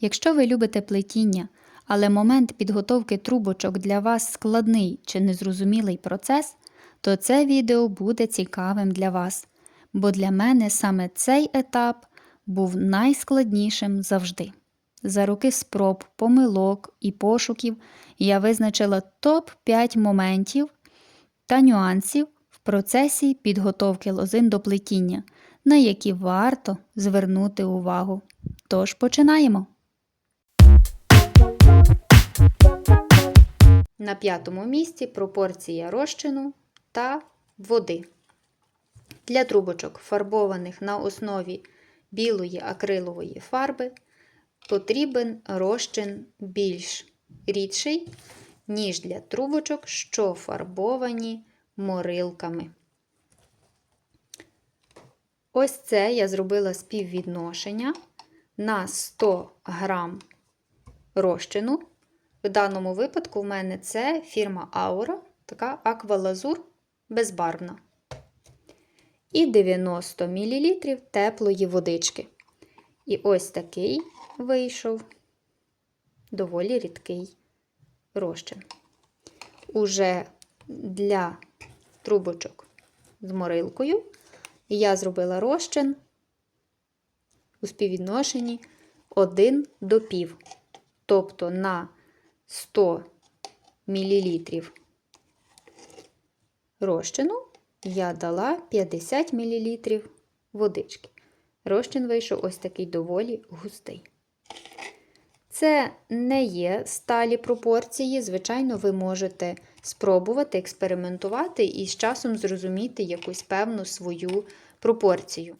Якщо ви любите плетіння, але момент підготовки трубочок для вас складний чи незрозумілий процес, то це відео буде цікавим для вас, бо для мене саме цей етап був найскладнішим завжди. За роки спроб, помилок і пошуків я визначила топ-5 моментів та нюансів в процесі підготовки лозин до плетіння, на які варто звернути увагу. Тож починаємо! На п'ятому місці пропорція розчину та води. Для трубочок, фарбованих на основі білої акрилової фарби, потрібен розчин більш рідший, ніж для трубочок, що фарбовані морилками. Ось це я зробила співвідношення на 100 грам розчину. В даному випадку в мене це фірма Aura, така аквалазур безбарвна. І 90 мл теплої водички. І ось такий вийшов доволі рідкий розчин. Уже для трубочок з морилкою я зробила розчин у співвідношенні 1 до пів. Тобто на 100 мл розчину я дала 50 мл водички. Розчин вийшов ось такий доволі густий. Це не є сталі пропорції. Звичайно, ви можете спробувати експериментувати і з часом зрозуміти якусь певну свою пропорцію.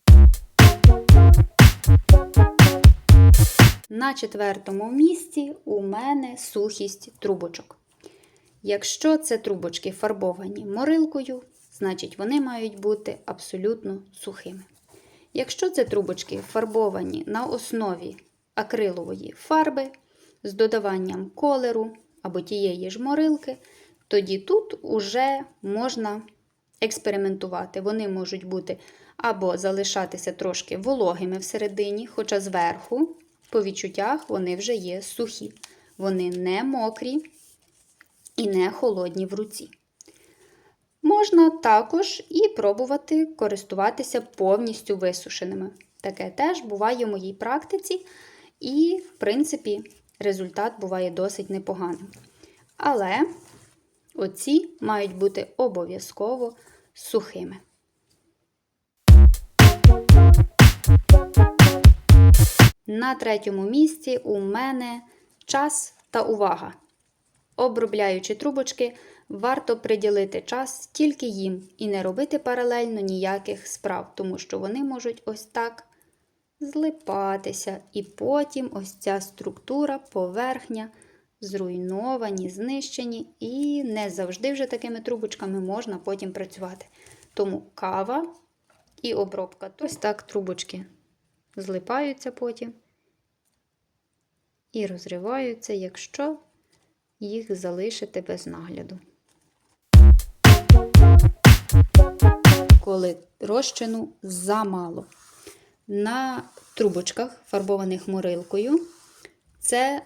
На четвертому місці у мене сухість трубочок. Якщо це трубочки фарбовані морилкою, значить вони мають бути абсолютно сухими. Якщо це трубочки фарбовані на основі акрилової фарби з додаванням колеру або тієї ж морилки, тоді тут уже можна експериментувати. Вони можуть бути або залишатися трошки вологими всередині, хоча зверху, по відчуттях, вони вже є сухі. Вони не мокрі і не холодні в руці. Можна також і пробувати користуватися повністю висушеними. Таке теж буває в моїй практиці, і, в принципі, результат буває досить непоганим. Але оці мають бути обов'язково сухими. На третьому місці у мене час та увага. Обробляючи трубочки, варто приділити час тільки їм і не робити паралельно ніяких справ, тому що вони можуть ось так злипатися. І потім ось ця структура, поверхня зруйновані, знищені, і не завжди вже такими трубочками можна потім працювати. Тому кава і обробка. Ось так трубочки злипаються потім і розриваються, якщо їх залишити без нагляду. Коли розчину замало. На трубочках, фарбованих морилкою, це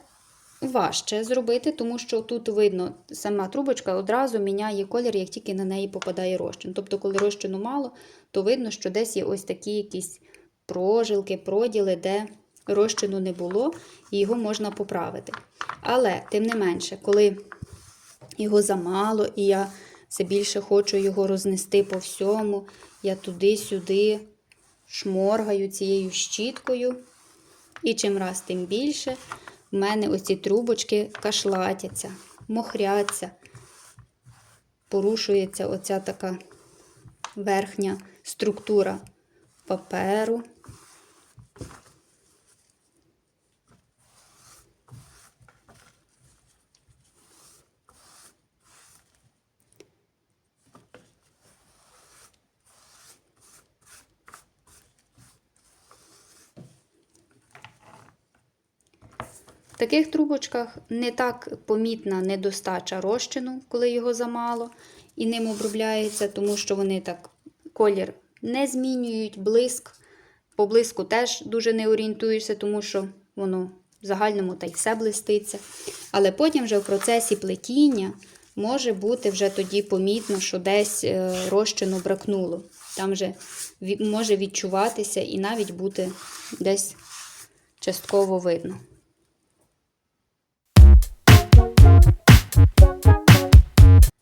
важче зробити, тому що тут видно, сама трубочка одразу міняє колір, як тільки на неї попадає розчин. Тобто, коли розчину мало, то видно, що десь є ось такі якісь прожилки, проділи, де розчину не було, і його можна поправити. Але, тим не менше, коли його замало, і я все більше хочу його рознести по всьому, я туди-сюди шморгаю цією щіткою. І чим раз, тим більше в мене оці трубочки кашлатяться, мохряться, порушується оця така верхня структура паперу. В таких трубочках не так помітна недостача розчину, коли його замало, і ним обробляється, тому що вони так колір не змінюють, блиск. По блиску теж дуже не орієнтуєшся, тому що воно в загальному та й все блиститься. Але потім вже в процесі плетіння може бути вже тоді помітно, що десь е, розчину бракнуло. Там вже може відчуватися і навіть бути десь частково видно.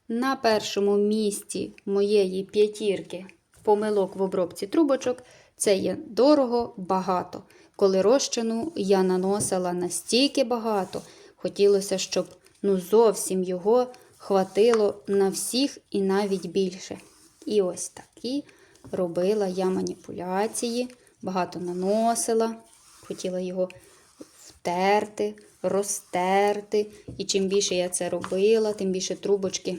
На першому місці моєї п'ятірки помилок в обробці трубочок це є дорого багато. Коли розчину я наносила настільки багато, хотілося, щоб ну зовсім його хватило на всіх і навіть більше. І ось такі робила я маніпуляції, багато наносила, хотіла його втерти, розтерти. І чим більше я це робила, тим більше трубочки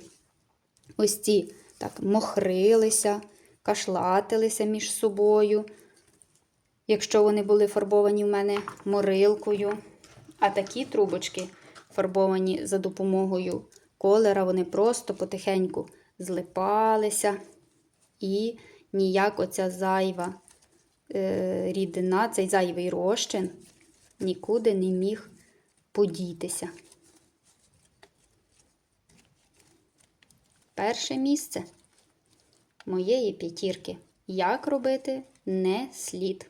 ось ці так мохрилися, кашлатилися між собою, якщо вони були фарбовані в мене морилкою. А такі трубочки, фарбовані за допомогою колера, вони просто потихеньку злипалися, і ніяк оця зайва е, рідина, цей зайвий розчин нікуди не міг подітися. Перше місце моєї п'ятірки. Як робити не слід.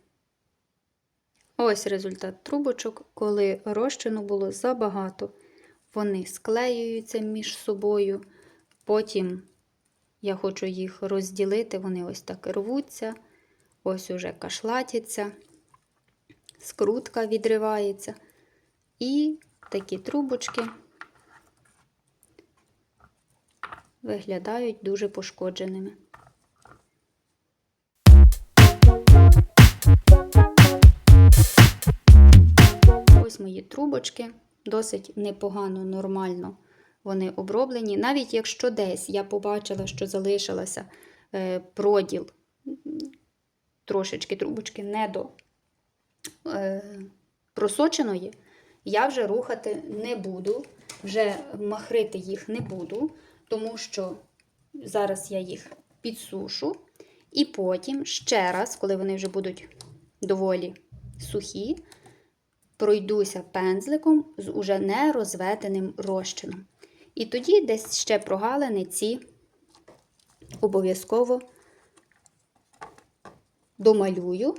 Ось результат трубочок, коли розчину було забагато. Вони склеюються між собою. Потім я хочу їх розділити, вони ось так рвуться, ось уже кашлатяться, скрутка відривається. І такі трубочки виглядають дуже пошкодженими. Ось мої трубочки, досить непогано, нормально вони оброблені. Навіть якщо десь я побачила, що залишилася е, проділ трошечки трубочки не до е, просоченої, я вже рухати не буду, вже махрити їх не буду, тому що зараз я їх підсушу. І потім ще раз, коли вони вже будуть доволі сухі, пройдуся пензликом з уже не розведеним розчином. І тоді десь ще прогалини ці обов'язково домалюю.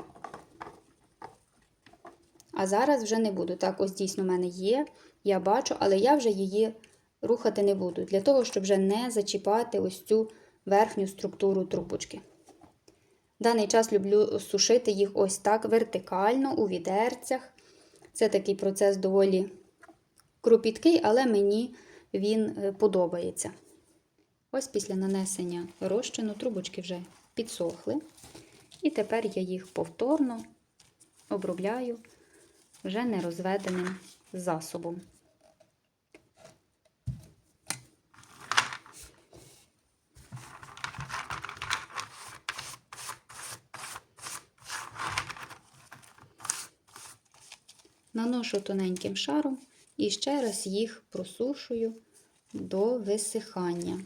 А зараз вже не буду. Так, ось дійсно в мене є, я бачу, але я вже її рухати не буду, для того, щоб вже не зачіпати ось цю верхню структуру трубочки. Даний час люблю сушити їх ось так вертикально у відерцях. Це такий процес доволі кропіткий, але мені він е, подобається. Ось після нанесення розчину трубочки вже підсохли. І тепер я їх повторно обробляю вже нерозведеним засобом. Наношу тоненьким шаром і ще раз їх просушую до висихання.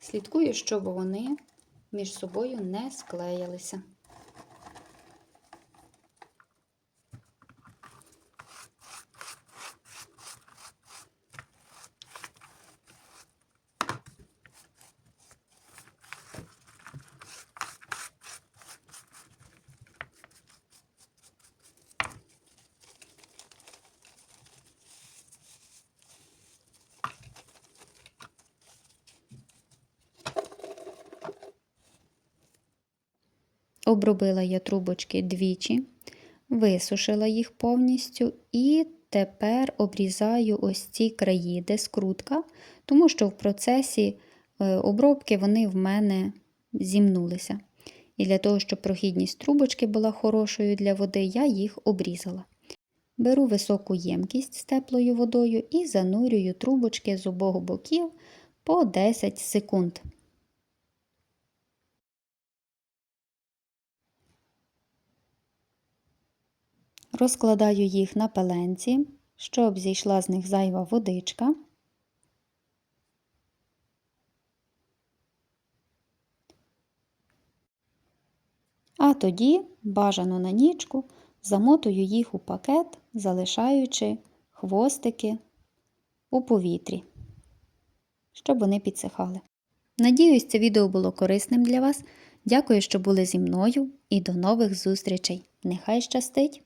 Слідкую, щоб вони між собою не склеїлися. Обробила я трубочки двічі, висушила їх повністю і тепер обрізаю ось ці краї, де скрутка, тому що в процесі е, обробки вони в мене зімнулися. І для того, щоб прохідність трубочки була хорошою для води, я їх обрізала. Беру високу ємкість з теплою водою і занурюю трубочки з обох боків по 10 секунд. Розкладаю їх на пеленці, щоб зійшла з них зайва водичка. А тоді бажано на нічку замотую їх у пакет, залишаючи хвостики у повітрі, щоб вони підсихали. Надіюсь, це відео було корисним для вас. Дякую, що були зі мною, і до нових зустрічей! Нехай щастить!